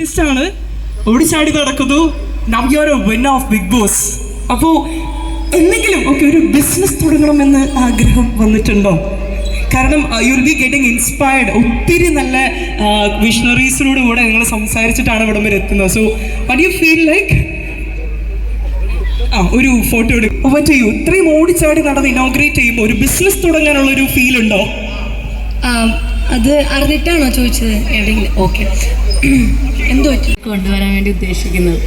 Artist ആണ്. ഓടിച്ചാടി നടക്കുന്നു. Now you win of Bigg Boss അപ്പോൾ എന്തെങ്കിലും ഒക്കെ ഒരു ബിസിനസ് തുടങ്ങണമെന്ന് ആഗ്രഹം വന്നിട്ടുണ്ടോ? കാരണം you will be getting inspired ഒത്തിരി നല്ല വിഷണറീസിനോട് കൂടെ നിങ്ങൾ സംസാരിച്ചിട്ടാണ് ഇവിടം വരെ എത്തുന്നത്. So what you feel like ആ ഒരു ഫോട്ടോ എടുക്കും പറ്റൂ ഇത്രയും ഓടിച്ചാടി നടന്ന് ഇനോഗ്രേറ്റ് ചെയ്യുമ്പോൾ ഒരു ബിസിനസ് തുടങ്ങാനുള്ള ഒരു ഫീൽ ഉണ്ടോ? ആ, അത് അറിഞ്ഞിട്ടാണോ ചോദിച്ചത്? എവിടെയെങ്കിലും. ഓക്കെ. എന്തോ കൊണ്ടുവരാൻ വേണ്ടി ഉദ്ദേശിക്കുന്നത്.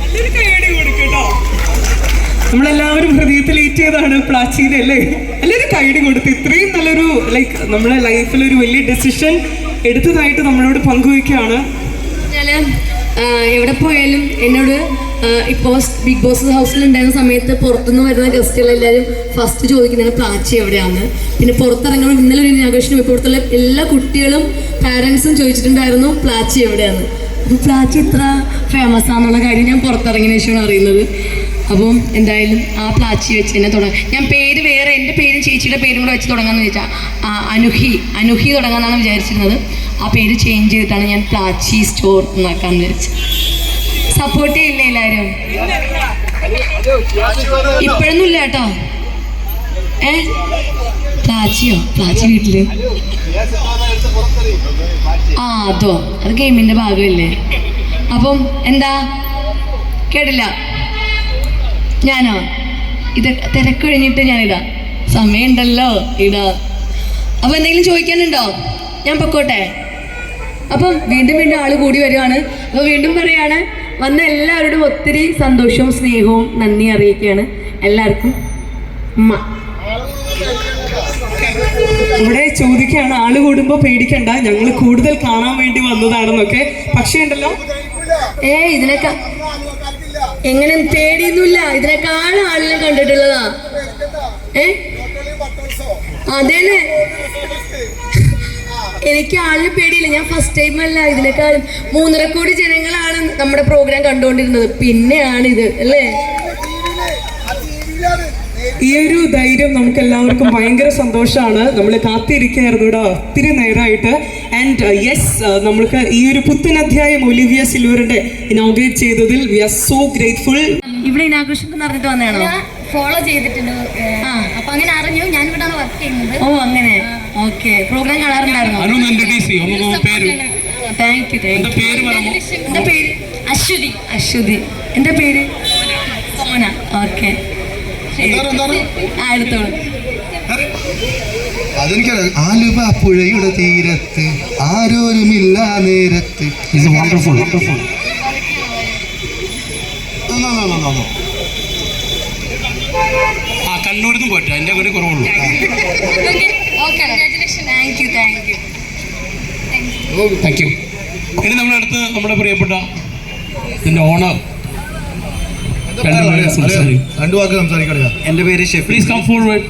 നമ്മളെല്ലാവരും ഹൃദയത്തിൽ ഏറ്റിയതാണ് പ്ലാച്ചീനെ അല്ലേ? എല്ലാവരും കൈഡ് കൊടുത്ത് ഇത്രയും നല്ലൊരു ലൈക്ക് നമ്മുടെ ലൈഫിൽ ഒരു വലിയ ഡെസിഷൻ എടുത്തതായിട്ട് നമ്മളോട് പങ്കുവയ്ക്കുകയാണ്. എവിടെ പോയാലും എന്നോട് ഇപ്പോൾ ബിഗ് ബോസ് ഹൗസിൽ ഉണ്ടായിരുന്ന സമയത്ത് പുറത്തുനിന്ന് വരുന്ന ഗസ്റ്റുകളെല്ലാവരും ഫസ്റ്റ് ചോദിക്കുന്നത് പ്ലാച്ചി എവിടെയാണ് പിന്നെ പുറത്തിറങ്ങണം ഇന്നലെ ഒരു ഇനാഗ്രേഷൻ ഇപ്പോൾ പുറത്തുള്ള എല്ലാ കുട്ടികളും പാരൻസും ചോദിച്ചിട്ടുണ്ടായിരുന്നു പ്ലാച്ചി എവിടെയാണ് അപ്പോൾ പ്ലാച്ചി ഇത്ര ഫേമസ് ആണെന്നുള്ള കാര്യം ഞാൻ പുറത്തിറങ്ങിയ ശേഷമാണ് അറിയുന്നത്. അപ്പം എന്തായാലും ആ പ്ലാച്ചി വെച്ച് തന്നെ തുടങ്ങാം. ഞാൻ പേര് വേറെ എന്റെ പേരും ചേച്ചിയുടെ പേരും കൂടെ വെച്ച് തുടങ്ങാമെന്ന് ചോദിച്ചാൽ അനുഹി അനുഹി തുടങ്ങാമെന്നാണ് വിചാരിച്ചിരുന്നത്. ആ പേര് ചേഞ്ച് ചെയ്തിട്ടാണ് ഞാൻ പ്ലാച്ചി സ്റ്റോർ എന്നാക്കാന്ന് വിചാരിച്ചത്. സപ്പോർട്ട് ചെയ്യില്ലേ എല്ലാരും? ഇപ്പോഴൊന്നും ഇല്ല കേട്ടോ. ഏ? പ്ലാച്ചിയോ? പ്ലാച്ചി വീട്ടിൽ? ആ അതോ. അത് ഗെയിമിന്റെ ഭാഗമല്ലേ? അപ്പം എന്താ? കേട്ടില്ല. ഞാനോ? ഇത് തിരക്ക് കഴിഞ്ഞിട്ട് ഞാനിടാ സമയമുണ്ടല്ലോ ഇടാ അപ്പൊ എന്തെങ്കിലും ചോദിക്കാനുണ്ടോ? ഞാൻ പൊക്കോട്ടെ. അപ്പം വീണ്ടും വീണ്ടും ആൾ കൂടി വരികയാണ് അപ്പൊ വീണ്ടും പറയാണ് വന്ന എല്ലാവരോടും ഒത്തിരി സന്തോഷവും സ്നേഹവും നന്ദി അറിയിക്കുകയാണ്. എല്ലാവർക്കും ഉമ്മ. ഇവിടെ ചോദിക്കുകയാണ് ആൾ കൂടുമ്പോ പേടിക്കണ്ട ഞങ്ങൾ കൂടുതൽ കാണാൻ വേണ്ടി വന്നതാണെന്നൊക്കെ. പക്ഷേ ഉണ്ടല്ലോ. ഏ ഇതിനൊക്കെ എങ്ങനെ പേടിയൊന്നുമില്ല. ഇതിനേക്കാൾ ആളിനെ കണ്ടിട്ടുള്ളതാ. ഏ? അതേനെ എനിക്ക് ആരും പേടിയില്ല. ഞാൻ ഫസ്റ്റ് ടൈം അല്ല ഇതിനേക്കാളും മൂന്നര കോടി ജനങ്ങളാണ് നമ്മുടെ പ്രോഗ്രാം കണ്ടുകൊണ്ടിരുന്നത്. പിന്നെയാണ് ഇത് അല്ലേ? ഈ ഒരു ധൈര്യം നമുക്ക് എല്ലാവർക്കും ഭയങ്കര സന്തോഷമാണ് നമ്മൾ കാത്തിരിക്കുകയായിരുന്നു ഇവിടെ ഒത്തിരി നേരമായിട്ട് ആൻഡ് യെസ് നമ്മൾക്ക് ഈ ഒരു പുത്തൻ അധ്യായം ഒലിവിയ സിൽവറിന്റെ ഇനോഗ്രേറ്റ് ചെയ്തതിൽ വി ആർ സോ ഗ്രേറ്റ്ഫുൾ ഇവിടെ ഇനാഘോഷം നടന്നിട്ട് പറഞ്ഞിട്ട് വന്നതാണോ? ഫോളോ ചെയ്തിട്ടുണ്ട്. അപ്പൊ അങ്ങനെ അറിഞ്ഞു. ഞാൻ ഇവിടെ വർക്ക് ചെയ്യുന്നത്. ഓ അങ്ങനെ. ഓക്കെ. പ്രോഗ്രാം കാണാറുണ്ടായിരുന്നു? താങ്ക് യു താങ്ക് എന്താ പേര്. പറയുമോ എന്താ പേര് അശ്വതി. അശ്വതി. എന്റെ പേര്? സോന. ഓക്കെ. എടുത്തോളൂ. അതെനിക്കറിയാം. ആലുവ പുഴയുടെ തീരത്ത് ആരോരുമില്ല നേരത്ത്. ഇത് വണ്ടർഫുൾ വണ്ടർഫുൾ ആ കണ്ണൂരിൽ നിന്ന് പോയിട്ട് എന്റെ കൂടെ കുറവുള്ളൂ. താങ്ക് യു ഇനി നമ്മുടെ അടുത്ത് നമ്മുടെ പ്രിയപ്പെട്ട ഇതിന്റെ ഓണർ രണ്ടു വാക്ക് സംസാരിക്കണ എന്റെ പേര് ഷെഫ് പ്ലീസ് കം ഫോർവേഡ്